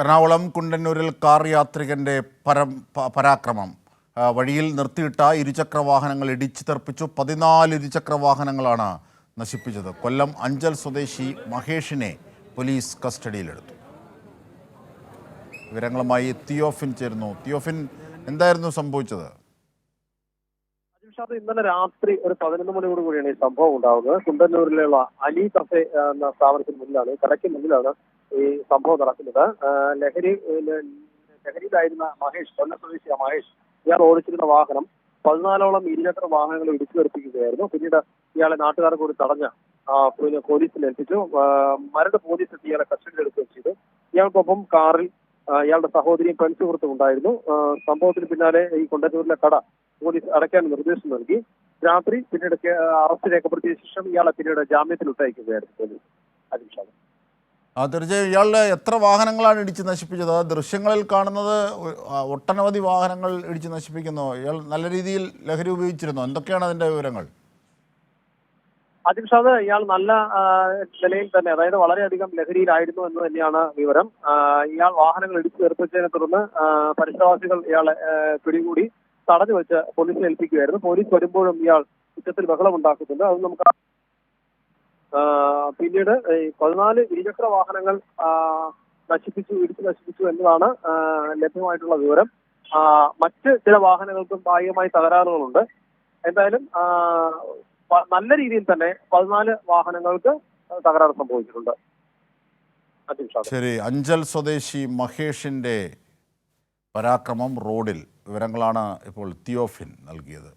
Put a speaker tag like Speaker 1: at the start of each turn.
Speaker 1: Ernakulam കുണ്ടന്നൂരിൽ car യാത്രികന്റെ പരം പരാക്രമം. വഴിയിൽ നിർത്തിയിട്ട ഇരുചക്ര വാഹനങ്ങൾ ഇടിച്ചു തെറിപ്പിച്ചു. പതിനാല് ഇരുചക്ര വാഹനങ്ങളാണ് നശിപ്പിച്ചത്. കൊല്ലം അഞ്ചൽ സ്വദേശി മഹേഷിനെ പോലീസ് കസ്റ്റഡിയിലെടുത്തു. വിവരങ്ങളുമായി തിയോഫിൻ ചേരുന്നു. തിയോഫിൻ എന്തായിരുന്നു സംഭവിച്ചത്?
Speaker 2: അജിംഷാദ് ഇന്നലെ രാത്രി ഒരു പതിനൊന്ന് മണിയോട് കൂടിയാണ് ഈ സംഭവം ഉണ്ടാവുന്നത്. കുണ്ടന്നൂരിലുള്ള അലി കഫെ എന്ന സ്ഥാപനത്തിന് മുന്നിലാണ് കടയ്ക്ക് മുന്നിലാണ് ഈ സംഭവം നടക്കുന്നത്. ലഹരി ലഹരിയിലായിരുന്ന മഹേഷ് കൊല്ലം സ്വദേശിയ മഹേഷ് ഇയാൾ ഓടിച്ചിരുന്ന വാഹനം പതിനാലോളം ഇരുചക്ര വാഹനങ്ങൾ ഇടിച്ചു തെറിപ്പിക്കുകയായിരുന്നു പിന്നീട് ഇയാളെ നാട്ടുകാർ കൂടി തടഞ്ഞ് പിന്നെ പോലീസിൽ ഏൽപ്പിച്ചു. മരട് പോലീസ് എത്തി ഇയാളെ കസ്റ്റഡിയിലെടുക്കുകയും ചെയ്തു. ഇയാൾക്കൊപ്പം കാറിൽ ഇയാളുടെ സഹോദരിയും പെൺസുഹൃത്തും ഉണ്ടായിരുന്നു. സംഭവത്തിന് പിന്നാലെ ഈ കൊണ്ടന്നൂരിലെ കട പോലീസ് അടയ്ക്കാൻ നിർദ്ദേശം നൽകി. രാത്രി പിന്നീട് അറസ്റ്റ് രേഖപ്പെടുത്തിയ ശേഷം ഇയാളെ പിന്നീട് ജാമ്യത്തിൽ വിട്ടയക്കുകയായിരുന്നു പോലീസ്. അജിംഷാദ്
Speaker 1: ആ, തീർച്ചയായും ഇയാളുടെ എത്ര വാഹനങ്ങളാണ് ഇടിച്ച് നശിപ്പിച്ചത്? ആ ദൃശ്യങ്ങളിൽ കാണുന്നത് ഒട്ടനവധി വാഹനങ്ങൾ ഇടിച്ച് നശിപ്പിക്കുന്നു. ഇയാൾ നല്ല രീതിയിൽ ലഹരി ഉപയോഗിച്ചിരുന്നു. എന്തൊക്കെയാണ് അതിന്റെ വിവരങ്ങൾ?
Speaker 2: അജിംഷാദ് ഇയാൾ നല്ല നിലയിൽ തന്നെ അതായത് വളരെയധികം ലഹരിയിലായിരുന്നു എന്ന് തന്നെയാണ് വിവരം. ഇയാൾ വാഹനങ്ങൾ ഇടിച്ചു തീർപ്പിച്ചതിനെ തുടർന്ന് പരിസരവാസികൾ ഇയാളെ പിടികൂടി തടഞ്ഞു വെച്ച് പോലീസിനെ ഏൽപ്പിക്കുകയായിരുന്നു. പോലീസ് വരുമ്പോഴും ഇയാൾ ഇത്തരത്തിൽ ബഹളം ഉണ്ടാക്കുന്നുണ്ട് അത് നമുക്ക് പിന്നീട് ഈ പതിനാല് ഇരുചക്ര വാഹനങ്ങൾ നശിപ്പിച്ചു ഇടിച്ചു നശിപ്പിച്ചു എന്നതാണ് ലഭ്യമായിട്ടുള്ള വിവരം. മറ്റ് ചില വാഹനങ്ങൾക്കും ഭാഗികമായി തകരാറുകളുണ്ട്. എന്തായാലും നല്ല രീതിയിൽ തന്നെ പതിനാല് വാഹനങ്ങൾക്ക് തകരാറ് സംഭവിച്ചിട്ടുണ്ട്.
Speaker 1: ശരി അഞ്ചൽ സ്വദേശി മഹേഷിന്റെ പരാക്രമം റോഡിൽ. വിവരങ്ങളാണ് ഇപ്പോൾ തിയോഫിൻ നൽകിയത്.